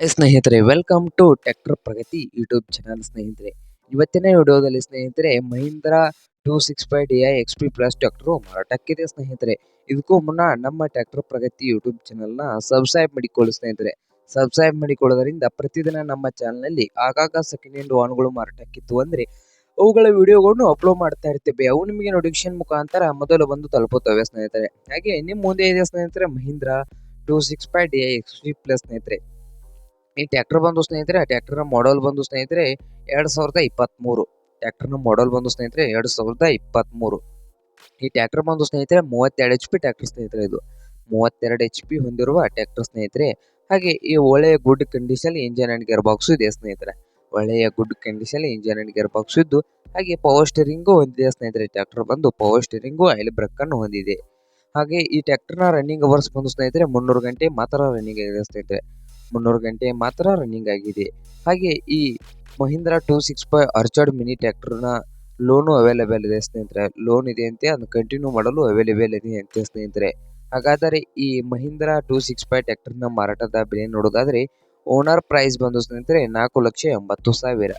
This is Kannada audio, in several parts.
ಸ್ನೇಹಿತರೆ welcome to tractor Pragati YouTube channel ಸ್ನೇಹಿತರೆ. ಇವತ್ತಿನ ವಿಡಿಯೋದಲ್ಲಿ ಸ್ನೇಹಿತರೆ Mahindra two six five D I X P plus tractor ಮಾರಾಟಕ್ಕಿದೆ ಸ್ನೇಹಿತರೆ. ಇದಕ್ಕೂ ಮುನ್ನ ನಮ್ಮ ಟ್ರ್ಯಾಕ್ಟರ್ ಪ್ರಗತಿ ಯೂಟ್ಯೂಬ್ ಚಾನಲ್ನ ಸಬ್ಸ್ಕ್ರೈಬ್ ಮಾಡಿಕೊಳ್ಳಿ ಸ್ನೇಹಿತರೆ. ಸಬ್ಸ್ಕ್ರೈಬ್ ಮಾಡಿಕೊಳ್ಳೋದರಿಂದ ಪ್ರತಿದಿನ ನಮ್ಮ ಚಾನಲ್ನಲ್ಲಿ ಆಗಾಗ ಸೆಕೆಂಡ್ ಹ್ಯಾಂಡ್ ವಾಹನಗಳು ಮಾರಾಟಕ್ಕಿತ್ತು ಅಂದರೆ, ಅವುಗಳ ವಿಡಿಯೋಗಳನ್ನು ಅಪ್ಲೋಡ್ ಮಾಡ್ತಾ ಇರ್ತೇವೆ. ಅವು ನಿಮಗೆ ನೋಟಿಫಿಕೇಶನ್ ಮುಖಾಂತರ ಮೊದಲು ಬಂದು ತಲುಪುತ್ತವೆ ಸ್ನೇಹಿತರೆ. ಹಾಗೆ ನಿಮ್ಮ ಮುಂದೆ ಇದೆ ಸ್ನೇಹಿತರೆ Mahindra two six five D I X P plus ಸ್ನೇಹಿತರೆ. ಈ ಟ್ರ್ಯಾಕ್ಟರ್ ಬಂದು ಸ್ನೇಹಿತರೆ ಟ್ರ್ಯಾಕ್ಟರ್ನ ಮಾಡೆಲ್ ಬಂದು ಸ್ನೇಹಿತರೆ, ಎರಡು ಸಾವಿರದ ಇಪ್ಪತ್ತ್ಮೂರು ಟ್ರ್ಯಾಕ್ಟರ್ನ ಮಾಡೆಲ್ ಬಂದು ಸ್ನೇಹಿತರೆ, ಎರಡು ಸಾವಿರದ ಇಪ್ಪತ್ತ್ಮೂರು ಈ ಟ್ರ್ಯಾಕ್ಟರ್ ಬಂದು ಸ್ನೇಹಿತರೆ, ಮೂವತ್ತೆರಡು ಎಚ್ ಪಿ ಟ್ರ್ಯಾಕ್ಟರ್ ಸ್ನೇಹಿತರೆ ಇದು. ಮೂವತ್ತೆರಡು ಎಚ್ ಪಿ ಹೊಂದಿರುವ ಟ್ರ್ಯಾಕ್ಟರ್ ಸ್ನೇಹಿತರೆ, ಹಾಗೆ ಈ ಒಳ್ಳೆಯ good condition engine and gear box ಇದೆ ಸ್ನೇಹಿತರೆ. ಒಳ್ಳೆಯ good condition engine and gear box ಇದ್ದು, ಹಾಗೆ ಪವರ್ ಸ್ಟೇರಿಂಗು ಹೊಂದಿದೆ ಸ್ನೇಹಿತರೆ ಟ್ರ್ಯಾಕ್ಟರ್ ಬಂದು ಪವರ್ ಸ್ಟೇರಿಂಗು ಆಯಿಲ್ ಬ್ರೇಕನ್ನು ಹೊಂದಿದೆ. ಹಾಗೆ ಈ ಟ್ರ್ಯಾಕ್ಟರ್ನ ರನ್ನಿಂಗ್ ಅವರ್ಸ್ ಬಂದು ಸ್ನೇಹಿತರೆ, ಮುನ್ನೂರು ಗಂಟೆ ಮಾತ್ರ ರನ್ನಿಂಗ್ ಇದೆ ಸ್ನೇಹಿತರೆ. ಮುನ್ನೂರು ಗಂಟೆ ಮಾತ್ರ ರನ್ನಿಂಗ್ ಆಗಿದೆ. ಹಾಗೆ ಈ Mahindra two six five orchard mini ಟ್ರ್ಯಾಕ್ಟರ್ನ ಲೋನು ಅವೈಲೇಬಲ್ ಇದೆ ಸ್ನೇಹಿತರೆ. ಲೋನ್ ಇದೆ ಅಂತೆ, ಅದನ್ನು ಕಂಟಿನ್ಯೂ ಮಾಡಲು ಅವೈಲೇಬಲ್ ಇದೆ ಅಂತೆ ಸ್ನೇಹಿತರೆ. ಹಾಗಾದರೆ ಈ ಮಹೀಂದ್ರ ಟೂ ಸಿಕ್ಸ್ ಫೈವ್ ಟ್ರ್ಯಾಕ್ಟರ್ನ ಮಾರಾಟದ ಬೆಲೆ ನೋಡೋದಾದರೆ ಓನರ್ ಪ್ರೈಸ್ ಬಂದು ಸ್ನೇಹಿತರೆ ನಾಲ್ಕು ಲಕ್ಷ ಎಂಬತ್ತು ಸಾವಿರ.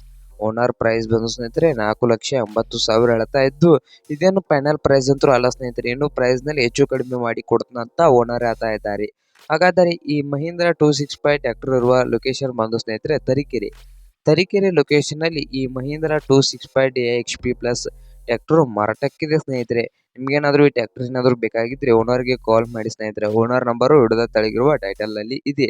ಓನರ್ ಪ್ರೈಸ್ ಬಂದು ಸ್ನೇಹಿತರೆ ನಾಲ್ಕು ಲಕ್ಷ ಎಂಬತ್ತು ಸಾವಿರ ಹೇಳ್ತಾ ಇದ್ದು, ಇದೇನು ಫೈನಲ್ ಪ್ರೈಸ್ ಅಂತೂ ಅಲ್ಲ ಸ್ನೇಹಿತರೆ. ಇನ್ನು ಪ್ರೈಸ್ನಲ್ಲಿ ಹೆಚ್ಚು ಕಡಿಮೆ ಮಾಡಿ ಕೊಡ್ತಾನಂತ ಓನರ್ ಹೇಳ್ತಾ ಇದ್ದಾರೆ. ಹಾಗಾದರೆ ಈ Mahindra two six five tractor ಇರುವ ಲೊಕೇಶನ್ ಬಂದು ಸ್ನೇಹಿತರೆ, ತರೀಕೆರೆ. ತರೀಕೆರೆ ಲೊಕೇಶನ್ನಲ್ಲಿ ಈ Mahindra two six five D X P plus tractor ಮಾರಾಟಕ್ಕಿದೆ ಸ್ನೇಹಿತರೆ. ನಿಮಗೇನಾದರೂ ಈ ಟ್ರ್ಯಾಕ್ಟರ್ ಏನಾದರೂ ಬೇಕಾಗಿದ್ದರೆ ಓನರ್ಗೆ ಕಾಲ್ ಮಾಡಿ ಸ್ನೇಹಿತರೆ. ಓನರ್ ನಂಬರು ಹಿಡಿದ ತಳಗಿರುವ ಟೈಟಲ್ನಲ್ಲಿ ಇದೆ.